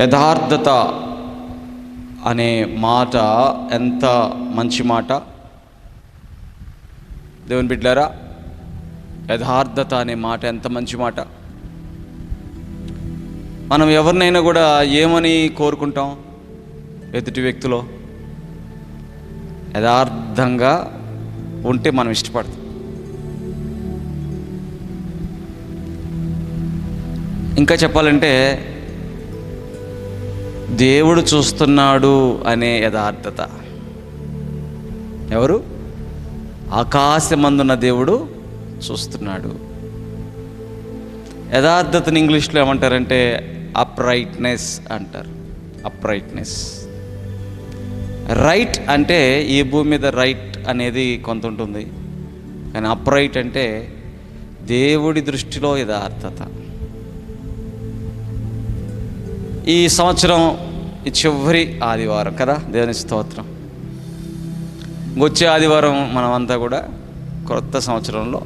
యథార్థత అనే మాట ఎంత మంచి మాట? దేవుని బిడ్డారా యథార్థత అనే మాట ఎంత మంచి మాట? మనం ఎవరినైనా కూడా ఏమని కోరుకుంటాం ఎదుటి వ్యక్తిలో? యథార్థంగా ఉంటే మనం ఇష్టపడతాం. ఇంకా చెప్పాలంటే దేవుడు చూస్తున్నాడు అనే యథార్థత. ఎవరు? ఆకాశమందున్న దేవుడు చూస్తున్నాడు. యథార్థతను ఇంగ్లీష్లో ఏమంటారంటే అప్రైట్నెస్ అంటారు. అప్రైట్నెస్ రైట్ అంటే ఈ భూమి మీద రైట్ అనేది కొంత ఉంటుంది. కానీ అప్రైట్ అంటే దేవుడి దృష్టిలో యథార్థత. ఈ సంవత్సరం ఈ చివరి ఆదివారం కదా? దేవుని స్తోత్రం. వచ్చే ఆదివారం మనమంతా కూడా కొత్త సంవత్సరంలో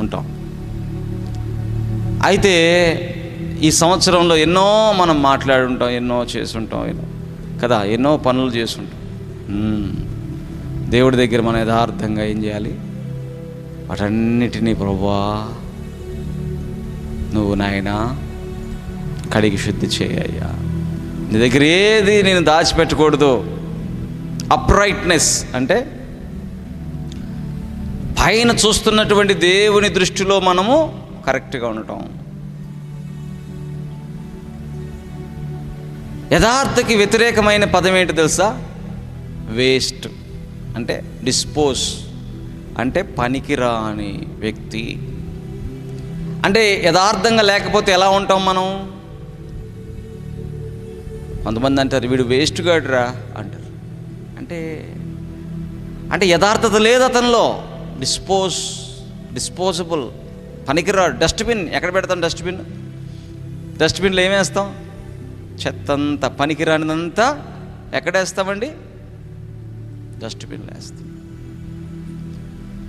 ఉంటాం. అయితే ఈ సంవత్సరంలో ఎన్నో మనం మాట్లాడుంటాం ఎన్నో చేసుంటాం ఎన్నో కదా? ఎన్నో పనులు చేసుంటాం. దేవుడి దగ్గర మనం యథార్థంగా ఏం చేయాలి? వాటన్నిటినీ ప్రభా నువ్వు నాయనా కడిగి శుద్ధి చేయ్యా నీ దగ్గర ఏది నేను దాచిపెట్టకూడదు. అప్రైట్నెస్ అంటే పైన చూస్తున్నటువంటి దేవుని దృష్టిలో మనము కరెక్ట్గా ఉండటం. యథార్థకి వ్యతిరేకమైన పదం ఏంటి తెలుసా? వేస్ట్ అంటే డిస్పోజ్ అంటే పనికిరాని వ్యక్తి. అంటే యథార్థంగా లేకపోతే ఎలా ఉంటాం మనం? కొంతమంది అంటారు వీడు వేస్ట్ గాడ్రా అంటారు. అంటే అంటే యథార్థత లేదు అతనిలో. డిస్పోజ్ డిస్పోజబుల్ పనికిరా డస్ట్బిన్ ఎక్కడ పెడతాం డస్ట్బిన్ డస్ట్బిన్లో ఏమేస్తాం చెత్తంతా పనికిరానిదంతా ఎక్కడేస్తామండి డస్ట్బిన్లో వేస్తాం.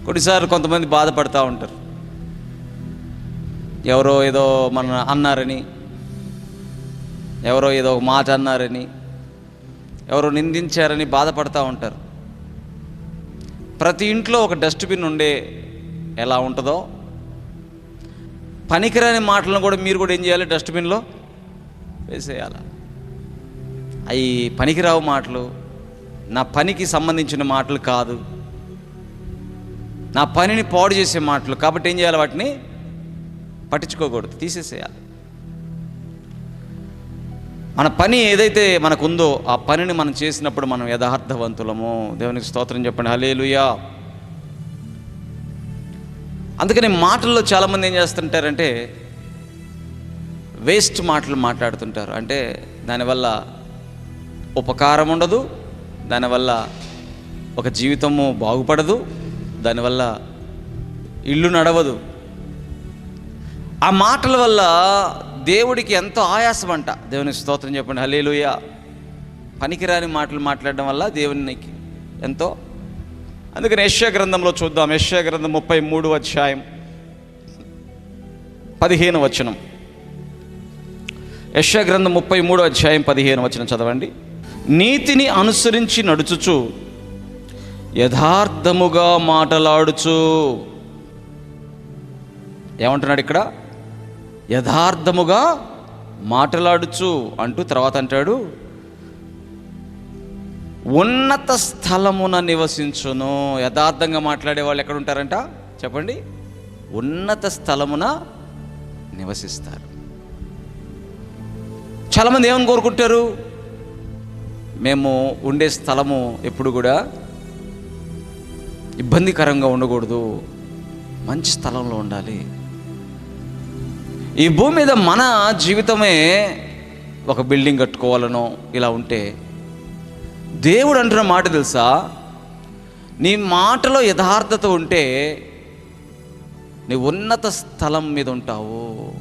కొన్నిసార్లు కొంతమంది బాధపడుతూ ఉంటారు. ఎవరో ఏదో మన అన్నారని ఎవరో ఏదో ఒక మాట అన్నారని ఎవరో నిందించారని బాధపడుతూ ఉంటారు. ప్రతి ఇంట్లో ఒక డస్ట్బిన్ ఉండే ఎలా ఉంటుందో పనికిరాని మాటలను కూడా మీరు కూడా ఏం చేయాలి డస్ట్బిన్లో? వేసేయాలి. అవి పనికిరావు మాటలు నా పనికి సంబంధించిన మాటలు కాదు. నా పనిని పాడు చేసే మాటలు కాబట్టి ఏం చేయాలి వాటిని? పట్టించుకోకూడదు తీసేసేయాలి. మన పని ఏదైతే మనకుందో ఆ పనిని మనం చేసినప్పుడు మనం యథార్థవంతులము. దేవునికి స్తోత్రం చెప్పండి. హలేలుయా అందుకని మాటల్లో చాలామంది ఏం చేస్తుంటారంటే వేస్ట్ మాటలు మాట్లాడుతుంటారు. అంటే దానివల్ల ఉపకారం ఉండదు దానివల్ల ఒక జీవితము బాగుపడదు దానివల్ల ఇల్లు నడవదు. ఆ మాటల వల్ల దేవుడికి ఎంతో ఆయాసం అంట దేవుని స్తోత్రం చెప్పండి. హలేలుయ పనికిరాని మాటలు మాట్లాడడం వల్ల దేవునికి ఎంతో. అందుకని యశ్యా గ్రంథంలో చూద్దాం. యశ్యా గ్రంథం ముప్పై మూడు అధ్యాయం పదిహేను వచనం. యశ్యా గ్రంథం ముప్పై మూడు అధ్యాయం పదిహేను వచనం చదవండి. నీతిని అనుసరించి నడుచుచు యథార్థముగా మాటలాడుచు. ఏమంటున్నాడు ఇక్కడ? యథార్థముగా మాట్లాడుచు అంటూ తర్వాత అంటాడు ఉన్నత స్థలమున నివసించును. యథార్థంగా మాట్లాడే వాళ్ళు ఎక్కడ ఉంటారంట చెప్పండి. ఉన్నత స్థలమున నివసిస్తారు. చాలామంది ఏమని కోరుకుంటారు? మేము ఉండే స్థలము ఎప్పుడు కూడా ఇబ్బందికరంగా ఉండకూడదు. మంచి స్థలంలో ఉండాలి. ఈ భూమి మీద మన జీవితమే ఒక బిల్డింగ్ కట్టుకోవాలనో ఇలా ఉంటే దేవుడు అంటున్న మాట తెలుసా? నీ మాటలో యథార్థత ఉంటే నీ ఉన్నత స్థలం మీద ఉంటావు.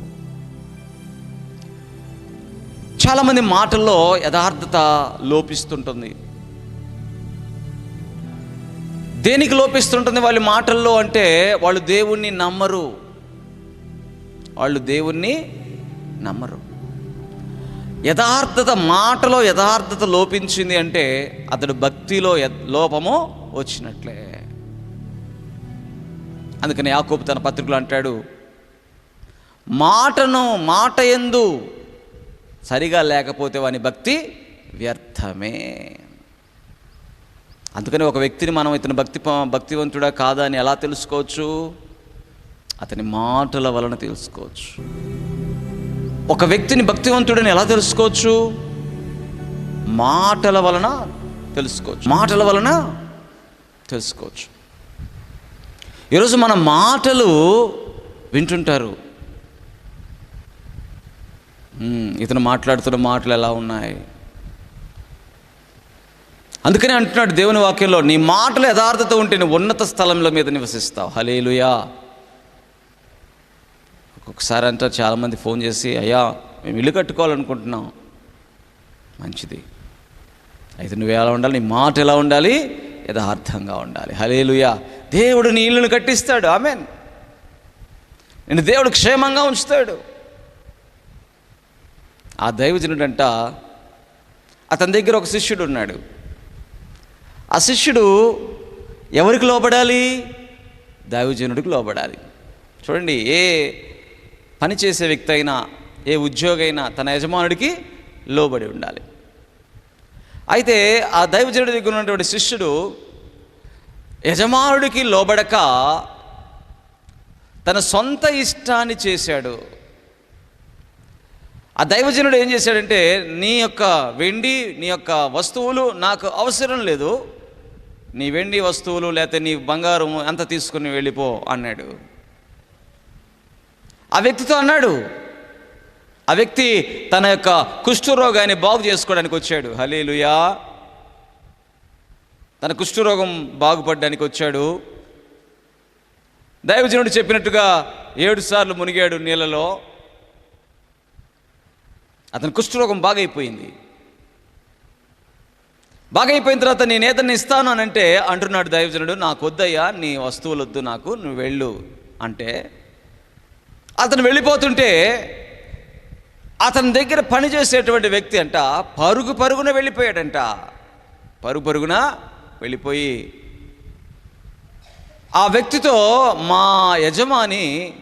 చాలామంది మాటల్లో యథార్థత లోపిస్తుంటుంది. దేనికి లోపిస్తుంటుంది వాళ్ళ మాటల్లో అంటే వాళ్ళు దేవుణ్ణి నమ్మరు. వాళ్ళు దేవుణ్ణి నమ్మరు. యథార్థత మాటలో యథార్థత లోపించింది అంటే అతడు భక్తిలో లోపము వచ్చినట్లే. అందుకని యాకోబు తన పత్రికలు అంటాడు మాటను మాట ఎందు సరిగా లేకపోతే వాని భక్తి వ్యర్థమే. అందుకని ఒక వ్యక్తిని మనం ఇతని భక్తి భక్తివంతుడా కాదా అని ఎలా తెలుసుకోవచ్చు? అతని మాటల వలన తెలుసుకోవచ్చు. ఒక వ్యక్తిని భక్తివంతుడని ఎలా తెలుసుకోవచ్చు? మాటల వలన తెలుసుకోవచ్చు. మాటల వలన తెలుసుకోవచ్చు. ఈరోజు మన మాటలు వింటుంటారు. ఇతను మాట్లాడుతున్న మాటలు ఎలా ఉన్నాయి? అందుకనే అంటున్నాడు దేవుని వాక్యంలో నీ మాటలు యథార్థత ఉంటే నువ్వు ఉన్నత స్థలంలో మీద నివసిస్తావు. హలేలుయా ఒకసారి అంటారు చాలామంది ఫోన్ చేసి అయ్యా మేము ఇల్లు కట్టుకోవాలనుకుంటున్నాం. మంచిది. అయితే నువ్వు ఎలా ఉండాలి? నీ మాట ఎలా ఉండాలి? యథార్థంగా ఉండాలి. హలేలుయా దేవుడు నీ ఇల్లును కట్టిస్తాడు. ఆమెన్. నేను దేవుడు క్షేమంగా ఉంచుతాడు. ఆ దైవజనుడంట అతని దగ్గర ఒక శిష్యుడు ఉన్నాడు. ఆ శిష్యుడు ఎవరికి లోబడాలి? దైవజనుడికి లోబడాలి. చూడండి ఏ పని చేసే వ్యక్తి అయినా ఏ ఉద్యోగి అయినా తన యజమానుడికి లోబడి ఉండాలి. అయితే ఆ దైవజనుడి దగ్గర ఉన్నటువంటి శిష్యుడు యజమానుడికి లోబడక తన సొంత ఇష్టాన్ని చేశాడు. ఆ దైవజనుడు ఏం చేశాడంటే నీ యొక్క వెండి నీ యొక్క వస్తువులు నాకు అవసరం లేదు. నీ వెండి వస్తువులు లేకపోతే నీ బంగారం అంత తీసుకుని వెళ్ళిపో అన్నాడు. ఆ వ్యక్తితో అన్నాడు. ఆ వ్యక్తి తన యొక్క కుష్ఠరోగాన్ని బాగు చేసుకోవడానికి వచ్చాడు. హలేలుయా తన కుష్ఠరోగం బాగుపడడానికి వచ్చాడు. దైవజనుడు చెప్పినట్టుగా ఏడు సార్లు మునిగాడు నీళ్ళలో. అతని కుష్ఠరోగం బాగైపోయింది. బాగైపోయిన తర్వాత నేను ఏదన్నా ఇస్తాను అని అంటే అంటున్నాడు దైవజనుడు నాకు వద్దయ్యా నీ వస్తువులు వద్దు నాకు నువ్వు వెళ్ళు. అంటే అతను వెళ్ళిపోతుంటే అతని దగ్గర పనిచేసేటువంటి వ్యక్తి అంట పరుగు పరుగున వెళ్ళిపోయాడంట. పరుగు పరుగున వెళ్ళిపోయి ఆ వ్యక్తితో మా యజమాని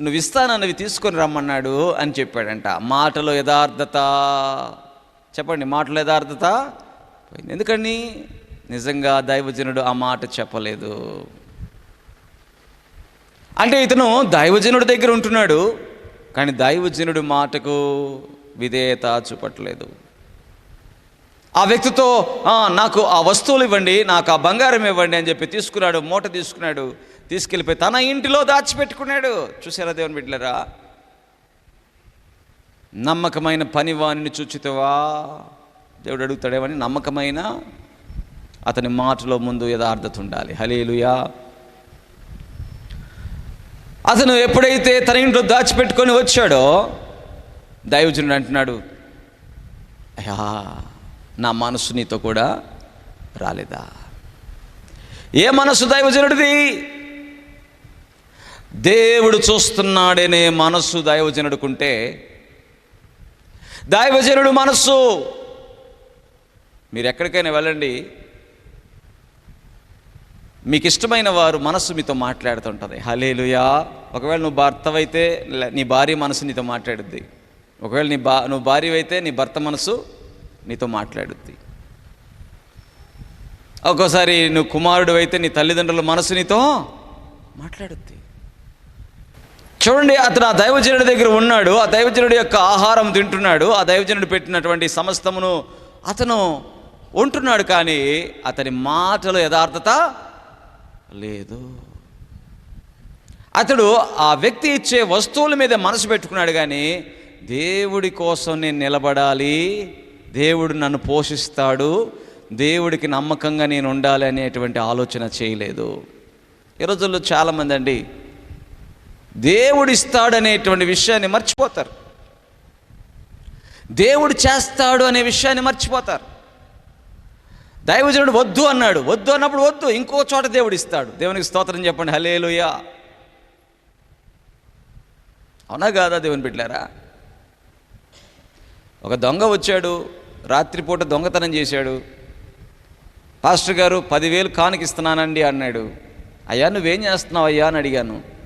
నువ్వు ఇస్తానన్నవి తీసుకొని రమ్మన్నాడు అని చెప్పాడంట. మాటలో యథార్థత. చెప్పండి మాటలో యథార్థత పోయింది. ఎందుకని? నిజంగా దైవజనుడు ఆ మాట చెప్పలేదు. అంటే ఇతను దైవజనుడి దగ్గర ఉంటున్నాడు కానీ దైవజనుడి మాటకు విధేయత చూపట్లేదు. ఆ వ్యక్తితో నాకు ఆ వస్తువులు ఇవ్వండి నాకు ఆ బంగారం ఇవ్వండి అని చెప్పి తీసుకున్నాడు మూట తీసుకున్నాడు తీసుకెళ్ళిపోయి తన ఇంటిలో దాచిపెట్టుకున్నాడు. చూసారా దేవుని బిడ్డలరా? నమ్మకమైన పని వాణిని చూచితవా? దేవుడు అడుగుతాడేమని నమ్మకమైన అతని మాటలో ముందు యథార్థత ఉండాలి. హలేలుయా అతను ఎప్పుడైతే తన ఇంట్లో దాచిపెట్టుకొని వచ్చాడో దైవజనుడు అంటున్నాడు అయ్యా నా మనసు నీతో కూడా రాలేదా? ఏ మనసు దైవజనుడిది? దేవుడు చూస్తున్నాడనే మనస్సు దైవజనుడుకుంటే దైవజనుడు మనస్సు. మీరు ఎక్కడికైనా వెళ్ళండి మీకు ఇష్టమైన వారు మనస్సు మీతో మాట్లాడుతుంటుంది. హలేలుయా ఒకవేళ నువ్వు భర్తవైతే నీ భార్య మనసు నీతో మాట్లాడుద్ది. ఒకవేళ నీ బా నువ్వు భార్య అయితే నీ భర్త మనసు నీతో మాట్లాడుద్ది. ఒక్కోసారి నువ్వు కుమారుడు అయితే నీ తల్లిదండ్రుల మనసు నీతో మాట్లాడుద్ది. చూడండి అతను ఆ దైవజనుడి దగ్గర ఉన్నాడు. ఆ దైవజనుడి యొక్క ఆహారం తింటున్నాడు. ఆ దైవజనుడు పెట్టినటువంటి సమస్తమును అతను ఉంటున్నాడు కానీ అతని మాటలు యథార్థత లేదు. అతడు ఆ వ్యక్తి ఇచ్చే వస్తువుల మీద మనసు పెట్టుకున్నాడు కానీ దేవుడి కోసం నేను నిలబడాలి దేవుడు నన్ను పోషిస్తాడు దేవుడికి నమ్మకంగా నేను ఉండాలి అనేటువంటి ఆలోచన చేయలేదు. ఈ రోజుల్లో చాలామంది అండి దేవుడు ఇస్తాడనేటువంటి విషయాన్ని మర్చిపోతారు. దేవుడు చేస్తాడు అనే విషయాన్ని మర్చిపోతారు. దైవజనుడు వద్దు అన్నాడు. వద్దు అన్నప్పుడు వద్దు. ఇంకో చోట దేవుడు ఇస్తాడు. దేవునికి స్తోత్రం చెప్పండి. హలేలుయా అవునా కాదా దేవుని బిడ్డారా ఒక దొంగ వచ్చాడు. రాత్రిపూట దొంగతనం చేశాడు. పాస్టర్ గారు పదివేలు కానుకిస్తున్నానండి అన్నాడు. అయ్యా నువ్వేం చేస్తున్నావు అయ్యా అని అడిగాను.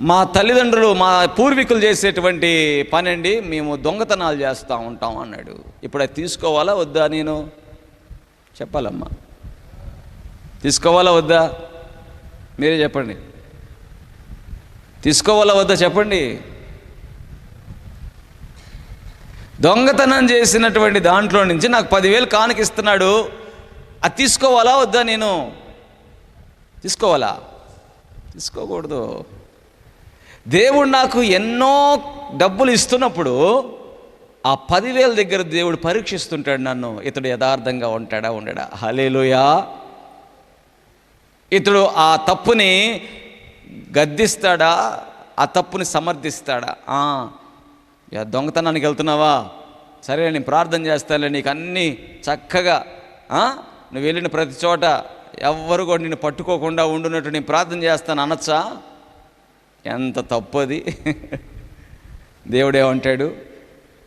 మా తల్లిదండ్రులు మా పూర్వీకులు చేసేటువంటి పని అండి మేము దొంగతనాలు చేస్తూ ఉంటాం అన్నాడు. ఇప్పుడు అది తీసుకోవాలా వద్దా నేను? చెప్పాలమ్మా. తీసుకోవాలా వద్దా? మీరే చెప్పండి. తీసుకోవాలా వద్దా చెప్పండి? దొంగతనం చేసినటువంటి దాంట్లో నుంచి నాకు పదివేలు కానుకిస్తున్నాడు. అది తీసుకోవాలా వద్దా నేను? తీసుకోవాలా? తీసుకోకూడదు. దేవుడు నాకు ఎన్నో డబ్బులు ఇస్తున్నప్పుడు ఆ పదివేల దగ్గర దేవుడు పరీక్షిస్తుంటాడు నన్ను. ఇతడు యథార్థంగా ఉంటాడా ఉండడా? హలేలుయా ఇతడు ఆ తప్పుని గద్దిస్తాడా? ఆ తప్పుని సమర్థిస్తాడా? యా దొంగతనానికి వెళ్తున్నావా? సరే నేను ప్రార్థన చేస్తానులే నీకు అన్నీ చక్కగా నువ్వు వెళ్ళిన ప్రతి చోట ఎవ్వరు కూడా నిన్ను పట్టుకోకుండా ఉండునట్టు నేను ప్రార్థన చేస్తాను అనొచ్చా? ఎంత తప్పది? దేవుడేమంటాడు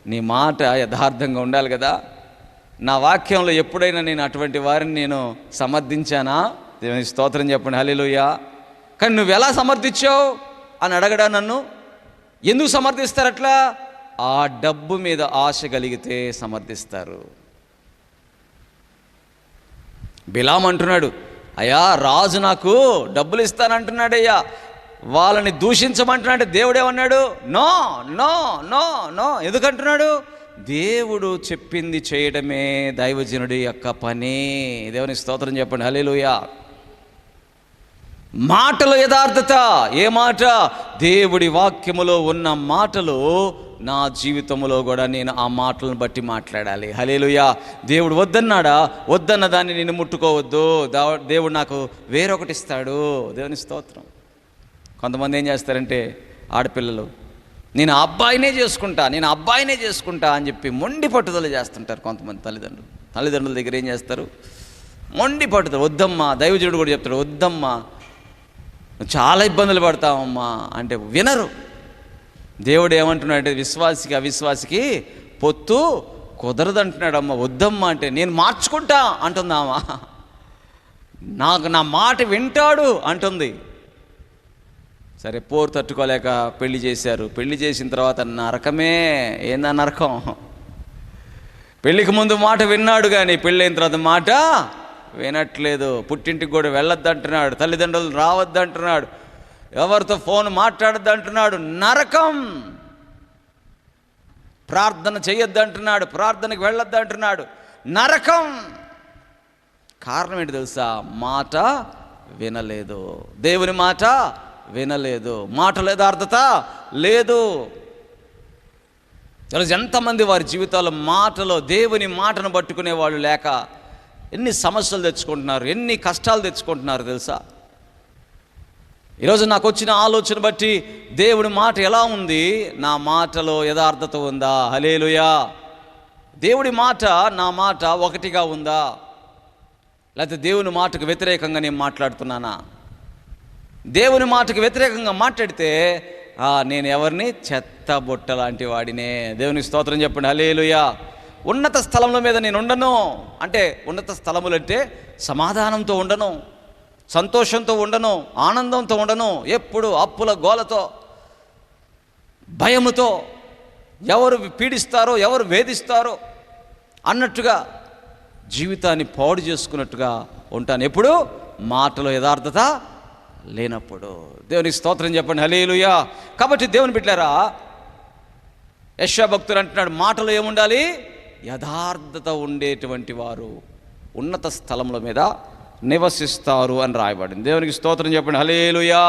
నీ మాట యథార్థంగా ఉండాలి కదా. నా వాక్యంలో ఎప్పుడైనా నేను అటువంటి వారిని నేను సమర్థించానా? దేవుని స్తోత్రం చెప్పండి. హలిలుయ్యా కానీ నువ్వు ఎలా సమర్థించావు? అని అడగడా నన్ను. ఎందుకు సమర్థిస్తారు అట్లా? ఆ డబ్బు మీద ఆశ కలిగితే సమర్థిస్తారు. బిలాం అంటున్నాడు అయ్యా రాజు నాకు డబ్బులు ఇస్తానంటున్నాడయ్యా. వాళ్ళని దూషించమంటున్నాడు దేవుడేమన్నాడు? No no no no. ఎందుకంటున్నాడు? దేవుడు చెప్పింది చేయడమే దైవజనుడి యొక్క పని. దేవుని స్తోత్రం చెప్పండి. హలేలుయా మాటలు యథార్థత. ఏ మాట? దేవుడి వాక్యములో ఉన్న మాటలు నా జీవితంలో కూడా నేను ఆ మాటలను బట్టి మాట్లాడాలి. హలేలుయా దేవుడు వద్దన్నాడా? వద్దన్న దాన్ని నేను ముట్టుకోవద్దు. దేవుడు నాకు వేరొకటి ఇస్తాడు. దేవుని స్తోత్రం. కొంతమంది ఏం చేస్తారంటే ఆడపిల్లలు నేను అబ్బాయినే చేసుకుంటా నేను అబ్బాయినే చేసుకుంటా అని చెప్పి మొండి పట్టుదల చేస్తుంటారు కొంతమంది తల్లిదండ్రులు. తల్లిదండ్రుల దగ్గర ఏం చేస్తారు? మొండి పట్టుదల వద్దమ్మా దైవజనుడు కూడా చెప్తాడు వద్దమ్మా చాలా ఇబ్బందులు పడతావమ్మా అంటే వినరు. దేవుడు ఏమంటున్నాడంటే విశ్వాసికి అవిశ్వాసికి పొత్తు కుదరదంటున్నాడు అమ్మ వద్దమ్మా అంటే నేను మార్చుకుంటా అంటుందామా నాకు నా మాట వింటాడు అంటుంది. సరే పోరు తట్టుకోలేక పెళ్ళి చేశారు. పెళ్ళి చేసిన తర్వాత నరకమే. ఏందా నరకం? పెళ్ళికి ముందు మాట విన్నాడు కానీ పెళ్ళైన తర్వాత మాట వినట్లేదు. పుట్టింటికి కూడా వెళ్ళొద్దు అంటున్నాడు తల్లిదండ్రులు రావద్దు అంటున్నాడు ఎవరితో ఫోన్ మాట్లాడద్దు అంటున్నాడు నరకం! ప్రార్థన చేయొద్దు అంటున్నాడు ప్రార్థనకు వెళ్ళొద్దు అంటున్నాడు నరకం! కారణం ఏంటి తెలుసా? మాట వినలేదు. దేవుని మాట వినలేదు. మాటలో యథార్థత లేదు. ఈరోజు ఎంతమంది వారి జీవితాల్లో మాటలో దేవుని మాటను పట్టుకునే వాళ్ళు లేక ఎన్ని సమస్యలు తెచ్చుకుంటున్నారు ఎన్ని కష్టాలు తెచ్చుకుంటున్నారు తెలుసా? ఈరోజు నాకు వచ్చిన ఆలోచన బట్టి దేవుడి మాట ఎలా ఉంది? నా మాటలో యథార్థత ఉందా? హలేలుయా దేవుడి మాట నా మాట ఒకటిగా ఉందా? లేకపోతే దేవుని మాటకు వ్యతిరేకంగా నేను మాట్లాడుతున్నానా? దేవుని మాటకు వ్యతిరేకంగా మాట్లాడితే నేను ఎవరిని? చెత్త బుట్ట లాంటి వాడినే. దేవుని స్తోత్రం చెప్పండి. హలేలుయా ఉన్నత స్థలముల మీద నేను ఉండను. అంటే ఉన్నత స్థలములు అంటే సమాధానంతో ఉండను సంతోషంతో ఉండను ఆనందంతో ఉండను ఎప్పుడు అప్పుల గోలతో భయముతో ఎవరు పీడిస్తారో ఎవరు వేధిస్తారో అన్నట్టుగా జీవితాన్ని పాడు చేసుకున్నట్టుగా ఉంటాను. ఎప్పుడు? మాటలో యథార్థత లేనప్పుడు దేవునికి స్తోత్రం చెప్పండి. హలేలుయా కాబట్టి దేవుని బిడ్డారా యశా భక్తులు అంటున్నాడు మాటలు ఏముండాలి? యథార్థత ఉండేటువంటి వారు ఉన్నత స్థలముల మీద నివసిస్తారు అని రాయబడింది. దేవునికి స్తోత్రం చెప్పండి. హలేలుయా